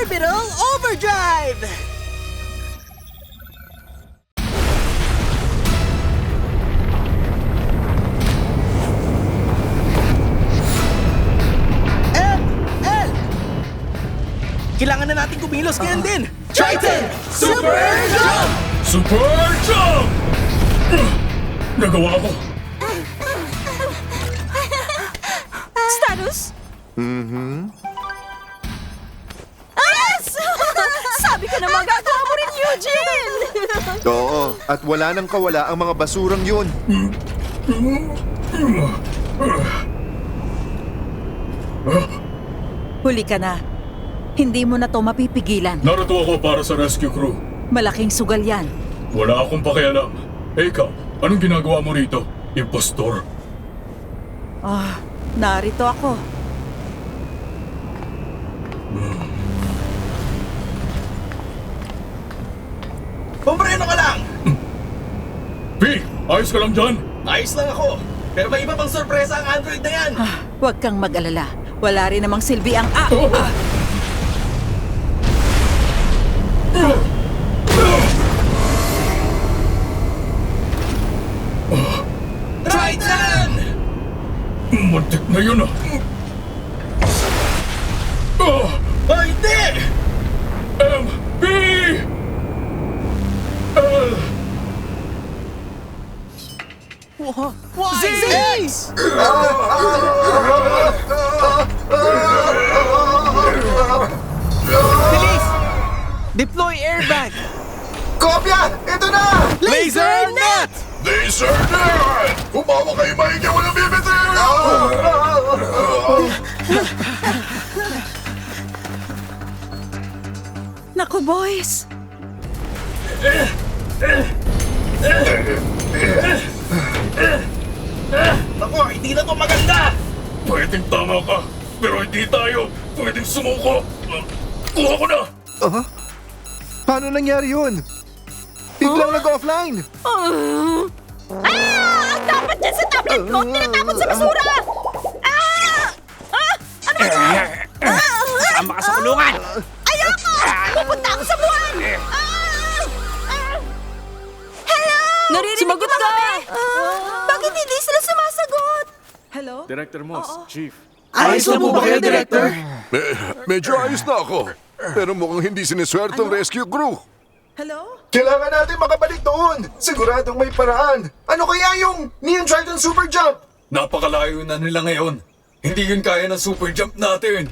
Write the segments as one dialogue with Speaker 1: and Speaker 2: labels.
Speaker 1: Orbital Overdrive! M! L! Kailangan na natin kumilos ngayon din! Triton! Super Jump!
Speaker 2: Super Jump! Nagawa ko!
Speaker 3: Status? Mm-hmm. Sabi ko na magagawa mo rin, Eugene!
Speaker 4: Oo, at wala nang kawala ang mga basurang yun.
Speaker 3: Huli ka na. Hindi mo na to mapipigilan.
Speaker 2: Narito ako para sa rescue crew.
Speaker 3: Malaking sugal yan.
Speaker 2: Wala akong pakialam. Eh ikaw, anong ginagawa mo rito? Impostor.
Speaker 3: Ah, narito ako.
Speaker 2: Ayos ka lang dyan?
Speaker 1: Ayos lang ako! Pero may iba pang sorpresa ang Android na yan!
Speaker 3: Ah, huwag kang mag-alala. Wala rin namang silbi ang A.
Speaker 2: Oh.
Speaker 3: Ah,
Speaker 1: Triton!
Speaker 2: Muntik na yun ah. Ah!
Speaker 1: Z! Bilis! Deploy airbag!
Speaker 4: Kopya! Ito na!
Speaker 1: Laser net!
Speaker 2: Laser Net! Kumawa kayo maigi, walang bibitin!
Speaker 3: Naku, boys.
Speaker 1: Ako, hindi na to maganda!
Speaker 2: Pwedeng tama ka, pero hindi tayo pwedeng sumuko. Kuha ko na!
Speaker 4: Paano nangyari yun? Biglang nag-offline!
Speaker 3: Ah! Ang dapat dyan sa tablet ko! Tinatapon sa basura! Ah! Ah! Ano ba yan?
Speaker 1: Tama ka sa kulungan!
Speaker 3: Ayoko! Pupunta ako sa buwan! Ah! Ah! Hello! Naririnig Sumagot ka! Bakit hindi sila sumasagot? Hello?
Speaker 2: Director Moss, Chief.
Speaker 1: Ayos na po ba kayo, Director?
Speaker 5: Me- medyo ayos na ako. Pero mukhang hindi siniswerte ang rescue crew.
Speaker 3: Hello?
Speaker 4: Kailangan natin makabalik doon! Siguradong may paraan! Ano kaya yung Neon Triton Super Jump?
Speaker 2: Napakalayo na nila ngayon. Hindi yun kaya ng super jump natin.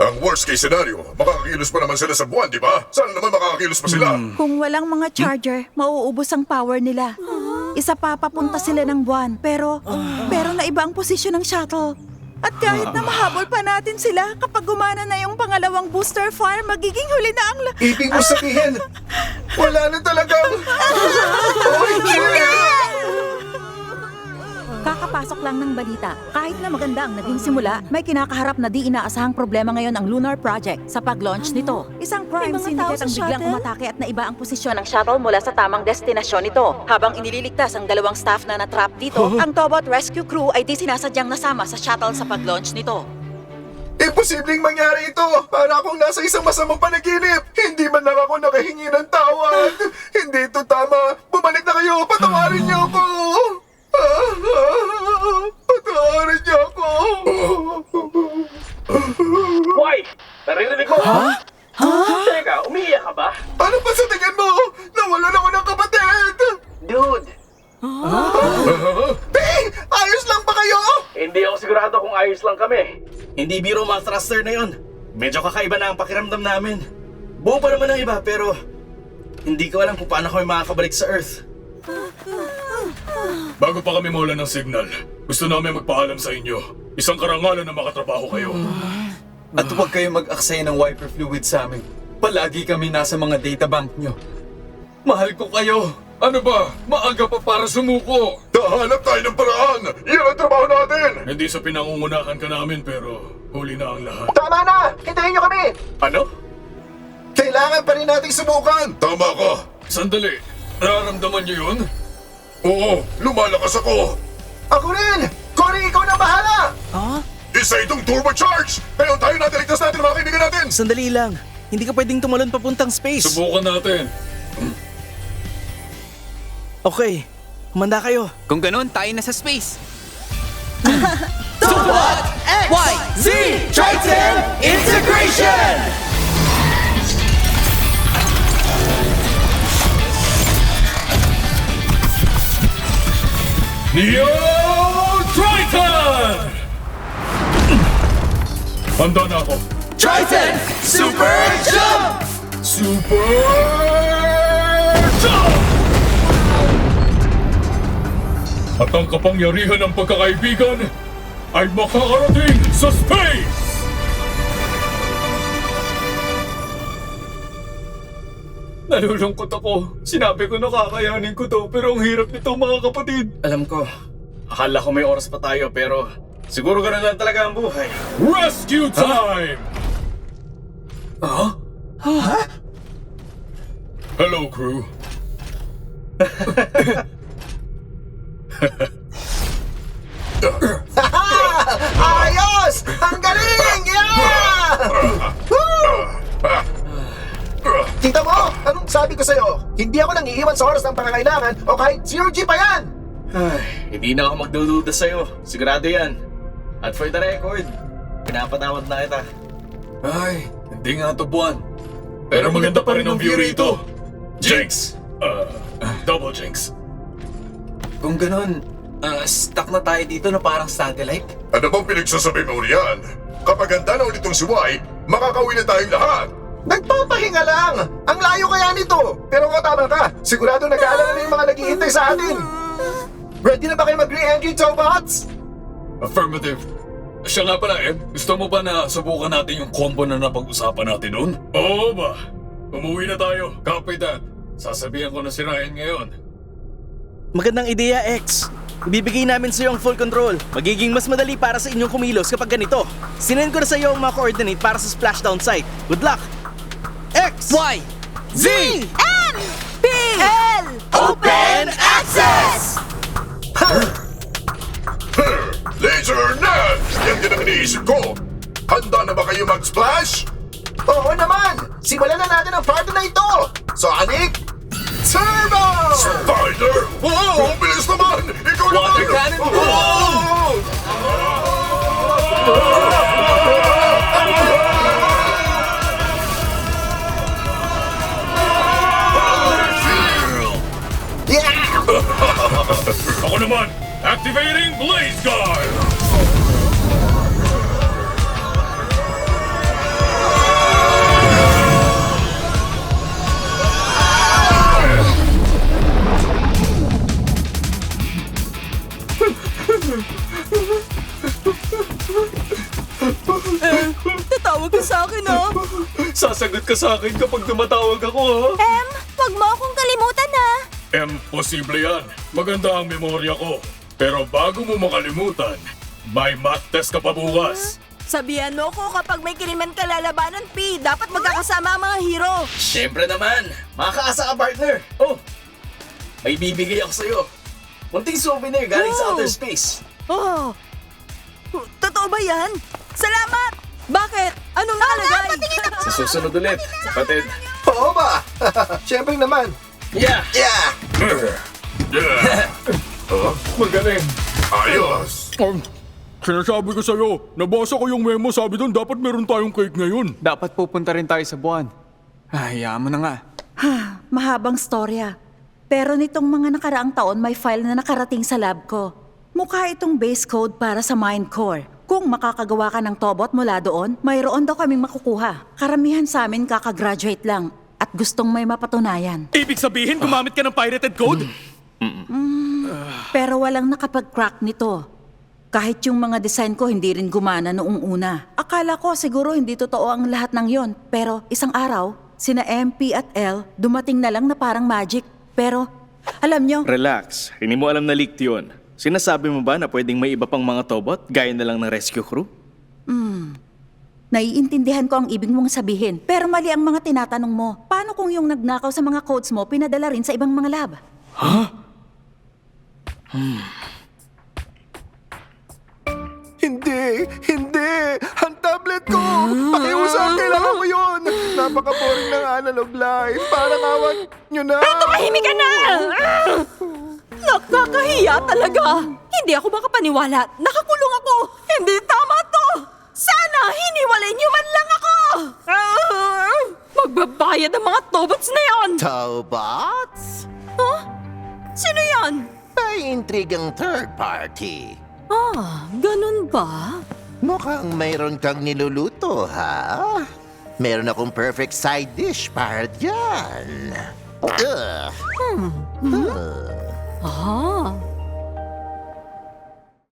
Speaker 5: Ang worst case scenario, makakakilos pa naman sila sa buwan, di ba? Saan naman makakakilos pa sila?
Speaker 3: Kung walang mga charger, mauubos ang power nila. Isa pa papunta sila ng buwan, pero pero naiba ang posisyon ng shuttle. At kahit na mahabol pa natin sila, kapag gumana na yung pangalawang booster fire, magiging huli na ang... La-
Speaker 4: Ibig mo sabihin, wala na talagang...
Speaker 3: Kakapasok lang ng balita. Kahit na maganda ang naging simula, may kinakaharap na di inaasahang problema ngayon ang Lunar Project sa pag-launch nito. Isang crime syndicate ang biglang
Speaker 6: shuttle?
Speaker 3: umatake at naiba ang posisyon ng shuttle mula sa tamang destinasyon nito. Habang inililigtas ang dalawang staff na natrap dito, ang Tobot Rescue Crew ay di sinasadyang nasama sa shuttle sa pag-launch nito.
Speaker 4: Imposibleng mangyari ito! Para akong nasa isang masamang panaginip! Hindi man lang ako nakahingi ng tawad! Hindi ito tama! Bumalik na kayo! Patawarin niyo ako! Ah, ah, Patawarin niyo ako!
Speaker 1: Why? Naririnig mo? Ha? Ha? Teka, umiiyak ka ba?
Speaker 4: Ano pa sa tingin mo? Nawalan ako ng kapatid!
Speaker 1: Dude,
Speaker 4: Hey! Ayos lang ba kayo?
Speaker 1: hindi ako sigurado kung ayos lang kami. Hindi biro mga thruster na yon. Medyo kakaiba na ang pakiramdam namin. Buo pa naman ang iba pero hindi ko alam kung paano kami makakabalik sa Earth.
Speaker 2: Bago pa kami mawala ng signal, gusto namin magpaalam sa inyo. Isang karangalan na makatrabaho kayo.
Speaker 7: At huwag kayo mag-aksaya ng wiper fluid sa amin. Palagi kami nasa mga data bank nyo. Mahal ko kayo.
Speaker 2: Ano ba? Maaga pa para sumuko.
Speaker 5: Dahanap tayo ng paraan! Yan ang trabaho natin!
Speaker 2: Hindi sa pinangungunahan ka namin pero huli na ang lahat.
Speaker 4: Tama na! Hintayin niyo kami!
Speaker 2: Ano?
Speaker 4: Kailangan pa rin nating subukan!
Speaker 5: Tama ka!
Speaker 2: Sandali. Nararamdaman niyo yun?
Speaker 5: Oo, lumalakas ako!
Speaker 4: Ako rin! Cory, ikaw na bahala!
Speaker 5: Isa itong turbocharge! Ngayon tayo natin ligtas natin mga kaibigan natin!
Speaker 1: Sandali lang. Hindi ka pwedeng tumalon papuntang space.
Speaker 2: Subukan natin.
Speaker 1: Okay, humanda kayo.
Speaker 6: Kung ganun, tayo na sa space.
Speaker 3: Y, Z, Triton, Integration!
Speaker 2: Neo Triton! Handa na ako.
Speaker 3: Triton, Super Jump!
Speaker 2: Super Jump! At ang kapangyarihan ng pagkakaibigan ay makakarating sa space!
Speaker 7: Nalulungkot ako. Sinabi ko na kakayanin ko to, pero ang hirap nito mga kapatid.
Speaker 1: Alam ko, akala ko may oras pa tayo pero siguro ganun lang talaga ang buhay.
Speaker 2: Rescue time! Hello, crew.
Speaker 4: sabi ko sa'yo? Hindi ako nang iiwan sa oras ng pangangailangan o kahit zero G pa yan!
Speaker 1: Ay, hindi na ako magdududa sa'yo. Sigurado yan. At for the record, pinapatawad na kita.
Speaker 7: Ay, hindi nga to buwan.
Speaker 2: Pero maganda pa rin ang view rito. Jinx! Uh, double Jinx.
Speaker 7: Kung ganun, ah, stuck na tayo dito na parang satellite.
Speaker 5: Ano bang pinagsasabi mo riyan? Kapag handa na ulit tong si White, makakauwi na tayong lahat!
Speaker 4: Nagpapahinga lang! Ang layo kaya nito! Pero nga tama ka, sigurado nag-aalala na yung mga naghihintay sa atin! Ready na ba kayo mag-re-entry, Tobots?
Speaker 2: Affirmative. Siya nga pala, Em. Gusto mo ba na subukan natin yung combo na napag-usapan natin noon? Oo ba? Umuwi na tayo. Copy that. Sasabihan ko na si Ryan ngayon.
Speaker 1: Magandang ideya, X. Ibibigay namin sa iyo ang full control. Magiging mas madali para sa inyong kumilos kapag ganito. Sinend ko na sa iyo ang mga coordinate para sa splashdown site. Good luck! X!
Speaker 6: Y!
Speaker 1: Z!
Speaker 3: N,
Speaker 7: sa akin kapag tumatawag ako, ha?
Speaker 3: Em, wag mo akong kalimutan, ha?
Speaker 2: Imposible yan. Maganda ang memorya ko. Pero bago mo makalimutan, may math test ka pa bukas.
Speaker 3: Sabihan mo ko kapag may kiliman ka lalabanan, P. Dapat magkakasama ang mga hero.
Speaker 1: Siyempre naman! Makakaasa ka, partner! Oh! May bibigay ako sa'yo. Munting souvenir galing sa
Speaker 3: Oh.
Speaker 1: outer space.
Speaker 3: Oh. Totoo ba yan? Salamat! Bakit? Anong nakalagay?
Speaker 1: Sa susunod ulit, kapatid.
Speaker 4: Oo ba? Siyempre naman.
Speaker 1: Yeah!
Speaker 4: Yeah!
Speaker 5: Yeah!
Speaker 2: Magaling.
Speaker 5: Ayos!
Speaker 2: Um, sinasabi ko sa'yo, nabasa ko yung memo, sabi doon dapat meron tayong cake ngayon.
Speaker 6: Dapat pupunta rin tayo sa buwan. Ay, hayaan mo na nga.
Speaker 3: Mahabang storya. Pero nitong mga nakaraang taon, may file na nakarating sa lab ko. Mukha itong base code para sa Mind Core. Kung makakagawa ka ng tobot mula doon, mayroon daw kaming makukuha. Karamihan sa amin kakagraduate lang at gustong may mapatunayan.
Speaker 2: Ibig sabihin, gumamit ka ng pirated code?
Speaker 3: Pero walang nakapag-crack nito. Kahit yung mga design ko hindi rin gumana noong una. Akala ko siguro hindi totoo ang lahat ng yon. Pero isang araw, sina MP at L dumating na lang na parang magic. Pero alam nyo,
Speaker 1: Relax, hindi mo alam na leaked yun. Sinasabi mo ba na pwedeng may iba pang mga tobot gaya na lang ng rescue crew?
Speaker 3: naiintindihan ko ang ibig mong sabihin. Pero mali ang mga tinatanong mo. Paano kung yung nagnakaw sa mga codes mo pinadala rin sa ibang mga lab?
Speaker 4: Hindi! Hindi! Hindi! Ang tablet ko! Pakiusap! Kailangan ko yun! Napaka-boring ng analog life. Parang awan nyo na!
Speaker 8: Tahimik ka na! Nakakahiya talaga! Hindi ako makapaniwala. Nakakulong ako! Hindi tama to! Sana hiniwalay niyo man lang ako! Magbabayad ang mga tobots na yon!
Speaker 9: Tobots?
Speaker 8: Huh? Sino yan?
Speaker 9: May intrigang third party.
Speaker 8: Ah, ganun ba?
Speaker 9: Mukhang mayroon kang niluluto, ha? Meron akong perfect side dish para dyan. Ugh.
Speaker 8: Ah,